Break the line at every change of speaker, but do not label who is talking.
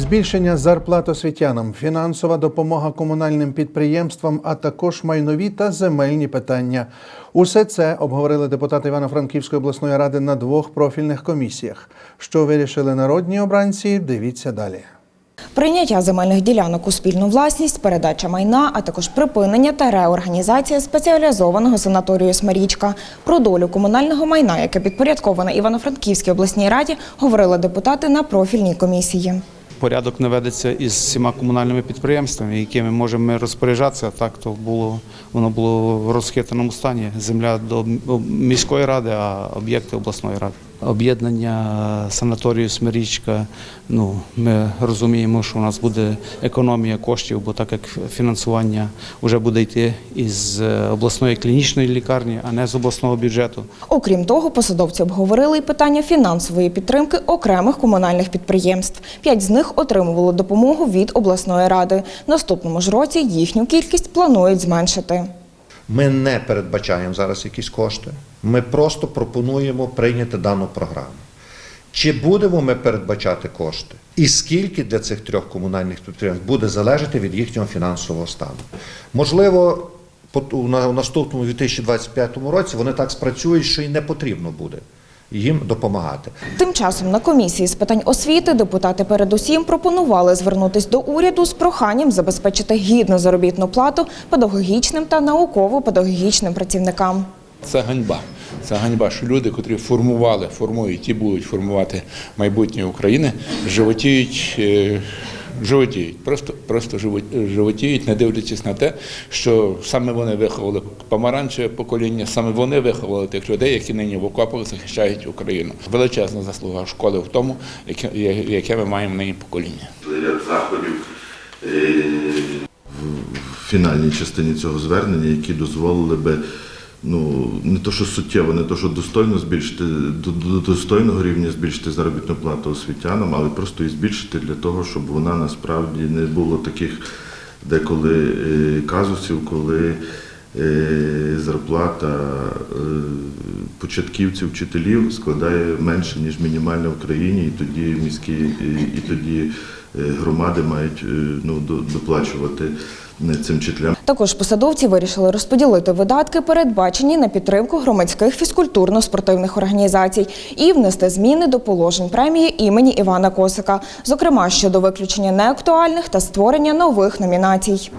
Збільшення зарплат освітянам, фінансова допомога комунальним підприємствам, а також майнові та земельні питання. Усе це обговорили депутати Івано-Франківської обласної ради на двох профільних комісіях. Що вирішили народні обранці? Дивіться далі.
Прийняття земельних ділянок у спільну власність, передача майна, а також припинення та реорганізація спеціалізованого санаторію Смарічка. Про долю комунального майна, яке підпорядковане Івано-Франківській обласній раді, говорили депутати на профільній комісії.
Порядок наведеться із всіма комунальними підприємствами, якими можемо ми розпоряджатися. Так то було воно було в розхитаному стані. Земля до міської ради, а об'єкти обласної ради. Об'єднання санаторію Смирічка. Ну ми розуміємо, що у нас буде економія коштів, бо так як фінансування вже буде йти із е, обласної клінічної лікарні, а не з обласного бюджету.
Окрім того, посадовці обговорили і питання фінансової підтримки окремих комунальних підприємств. П'ять з них отримували допомогу від обласної ради. Наступному ж році їхню кількість планують зменшити.
Ми не передбачаємо зараз якісь кошти. Ми просто пропонуємо прийняти дану програму. Чи будемо ми передбачати кошти? І скільки для цих трьох комунальних підприємств буде залежати від їхнього фінансового стану? Можливо, у на- у наступному 2025 році вони так спрацюють, що і не потрібно буде їм допомагати.
Тим часом на комісії з питань освіти депутати передусім пропонували звернутись до уряду з проханням забезпечити гідну заробітну плату педагогічним та науково-педагогічним працівникам.
Це ганьба. Це ганьба, що люди, котрі формували, формують і будуть формувати майбутнє України, животіють. Животіють, просто, просто животіють, не дивлячись на те, що саме вони виховали помаранчеве покоління, саме вони виховали тих людей, які нині в окопах захищають Україну. Величезна заслуга школи в тому, яке, яке ми маємо нині покоління.
е, в фінальній частині цього звернення, які дозволили би ну не то, що суттєво, не то, що достойно збільшити до, до достойного рівня збільшити заробітну плату освітянам, але просто і збільшити для того, щоб вона насправді не було таких деколи е, казусів, коли зарплата е, початківців, вчителів складає менше ніж мінімальна в країні, і тоді міські і, тоді е, громади мають е, ну доплачувати е, цим вчителям.
Також посадовці вирішили розподілити видатки, передбачені на підтримку громадських фізкультурно-спортивних організацій, і внести зміни до положень премії імені Івана Косика, зокрема щодо виключення неактуальних та створення нових номінацій.